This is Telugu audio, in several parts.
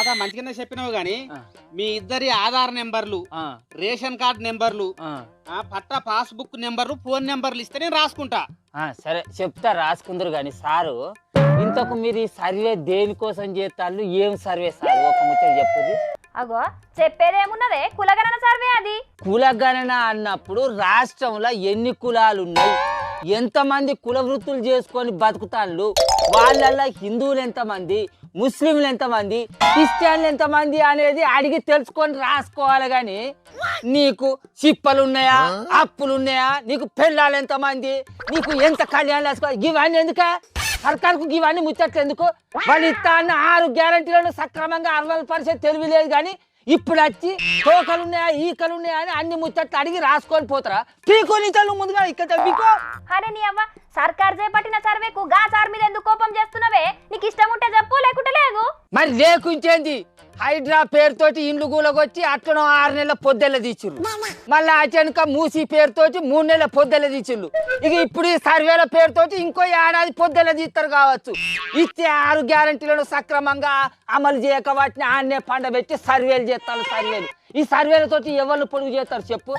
తాత మంచిగానే చెప్పినావు గాని. మీ ఇద్దరి ఆధార్ నెంబర్లు ఆ, రేషన్ కార్డ్ నెంబర్లు పట్టా పాస్బుక్ నెంబర్లు ఫోన్ నెంబర్లు ఇస్తే నేను రాసుకుంటా. ఆ, సరే చెప్తా రాసుకుందరు కానీ సారు ఇంతకు మీరు ఈ సర్వే దేనికోసం చేస్తారు ఏం సర్వే సార్? ఒక ముచ్చట చెప్పుది అగో చెప్పేదేమున్నదే? కులగణన సర్వే అది. కులగణన అన్నప్పుడు రాష్ట్రంలో ఎన్ని కులాలు ఉన్నాయి ఎంతమంది కుల వృత్తులు చేసుకొని బతుకుతాళ్ళు? వాళ్ళల్లో హిందువులు ఎంతమంది? ముస్లింలు ఎంతమంది క్రిస్టియన్లు ఎంతమంది అనేది అడిగి తెలుసుకొని రాసుకోవాలి కానీ నీకు చిప్పలు ఉన్నాయా అప్పులు ఉన్నాయా నీకు పెళ్ళాలు ఎంతమంది నీకు ఎంత కళ్యాణం వేసుకోవాలి ఇవన్నీ ఎందుక? సర్కార్కు ఇవన్నీ ముచ్చట్లు ఎందుకు? వాళ్ళు ఇస్తా అన్న ఆరు గ్యారంటీలను సక్రమంగా అరవై పర్సెంట్ తెలివి లేదు కానీ ఇప్పుడు వచ్చి తోకలు ఉన్నాయా ఈకలు ఉన్నాయా అని అన్ని ముచ్చట్లు అడిగి రాసుకొని పోతారా? పీకో నీతలు ముందుగా ఇక్కడ పీకో అరే నీ అవ్వ సర్కార్ చేపట్టిన సర్వేకు గా సార్ మీద ఎందుకు కోపం చేస్తున్నావే నీకు ఇష్టం ఉంటే చెప్పు లేకుంటే లేదు మరి లేకుంచేంది హైడ్రా పేరుతోటి ఇండ్లు గూలకొచ్చి అట్లనో ఆరు నెలల పొద్దెల తీసిర్రు. మళ్ళా అచనక మూసి పేరుతోటి మూడు నెలల పొద్దెల తీసిర్రు. ఇక ఇప్పుడు ఈ సర్వేల పేరుతోటి ఇంకో ఏడాది పొద్దెల తీస్తారు కావచ్చు. ఇచ్చే ఆరు గ్యారంటీలను సక్రమంగా అమలు చేయక వాటిని ఆన్నే పండబెట్టి సర్వేలు చేస్తారు సర్వేలు. ఈ సర్వేలతోటి ఎవరు పొడుగు చేస్తారు చెప్పు?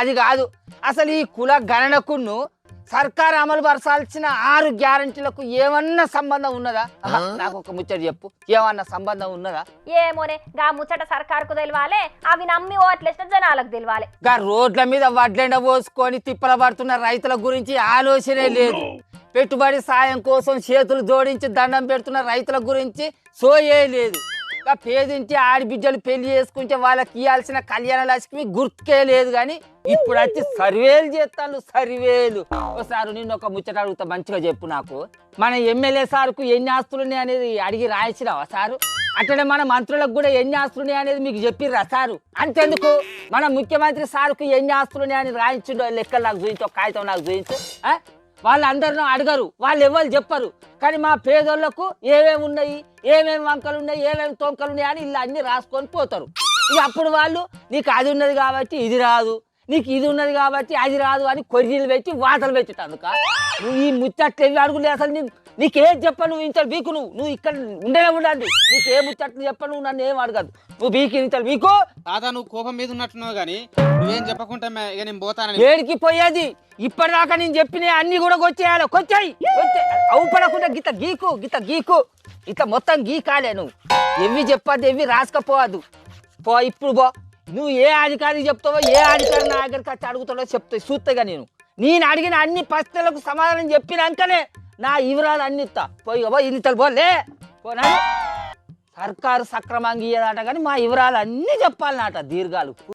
అది కాదు. అసలు ఈ కుల గణనకును సర్కార్ అమలు పరచాల్సిన ఆరు గ్యారంటీలకు ఏమన్నా సంబంధం ఉన్నదా? నాకు ఒక ముచ్చట చెప్పు. ఏమన్నా సంబంధం ఉన్నదా? ఏమోనే గా ముచ్చట సర్కార్కు తెలియాలే అవి నమ్మి ఓట్లేసిన జనాలకు తెలియాలి గా రోడ్ల మీద వడ్లెండ పోసుకొని తిప్పల పడుతున్న రైతుల గురించి ఆలోచనే లేదు. పెట్టుబడి సాయం కోసం చేతులు జోడించి దండం పెడుతున్న రైతుల గురించి సోయే లేదు. పేదింటి ఆడబిడ్డలు పెళ్ళి చేసుకుంటే వాళ్ళకి ఇవ్వాల్సిన కళ్యాణ లక్ష్మి గుర్తుకే లేదు కానీ ఇప్పుడు వచ్చి సర్వేలు చేస్తాను సర్వేలు. ఒకసారి నిన్ను ఒక ముచ్చట అడుగుతా మంచిగా చెప్పు నాకు. మన ఎమ్మెల్యే సార్కు ఎన్ని ఆస్తులు ఉన్నాయి అనేది అడిగి రాయించినావా సారు? అట్లనే మన మంత్రులకు కూడా ఎన్ని ఆస్తులు ఉన్నాయి అనేది మీకు చెప్పిర్రా సారు? అంతెందుకు? మన ముఖ్యమంత్రి సార్కు ఎన్ని ఆస్తులు ఉన్నాయని రాయించుండో లెక్కలు నాకు చూపించు కాగితం నాకు చూపించు వాళ్ళందరినో అడగరు వాళ్ళు ఎవరు చెప్పరు. కానీ మా పేదోళ్ళకు ఏమేమి ఉన్నాయి ఏమేమి వంకలు ఉన్నాయి ఏమేమి తొంకలు ఉన్నాయి అని ఇలా అన్ని రాసుకొని పోతారు. ఇక అప్పుడు వాళ్ళు నీకు అది ఉన్నది కాబట్టి ఇది రాదు. నీకు ఇది ఉన్నది కాబట్టి అది రాదు అని కొర్రీలు పెట్టి వాతలు పెట్టేటందుక నువ్వు ఈ ముచ్చట్లు ఎవి అడుగులే అసలు నీకు? నీకేం చెప్ప నువ్వు ఇంత బీకు నువ్వు? నువ్వు ఇక్కడ ఉండనే ఉండండి. నీకు ఏ ముచ్చట్లు చెప్ప నువ్వు నన్ను ఏం అడగదు. నువ్వు బీకి ఇంత బీకు తాత నువ్వు కోపం మీద ఉన్నట్టున్నావు గాని నువ్వేం చెప్పకుండా ఇక నేను పోతానని ఏడికి పోయేది? ఇప్పటిదాకా నేను చెప్పిన అన్ని కూడా కొచ్చేయాలి కొచ్చాయి అవుపడకుండా గిత గీకు గిత గీకు. ఇత మొత్తం గీకాలే నువ్వు. ఎవి చెప్పద్దు ఎవి రాసుకపోవద్దు. పో ఇప్పుడు పో. నువ్వు ఏ అధికారి చెప్తావో ఏ అధికారి నా దగ్గరికి వచ్చి అడుగుతాడో చెప్తా చూస్తాగా నేను. నేను అడిగిన అన్ని ప్రశ్నలకు సమాధానం చెప్పినాకనే నా వివరాలు అన్ని ఇస్తా. పోయి ఇంతలు పోలే పోనా సర్కారు సక్రమంగా ఇయ్యదట కానీ మా వివరాలు అన్నీ చెప్పాలన్నట దీర్ఘాలు.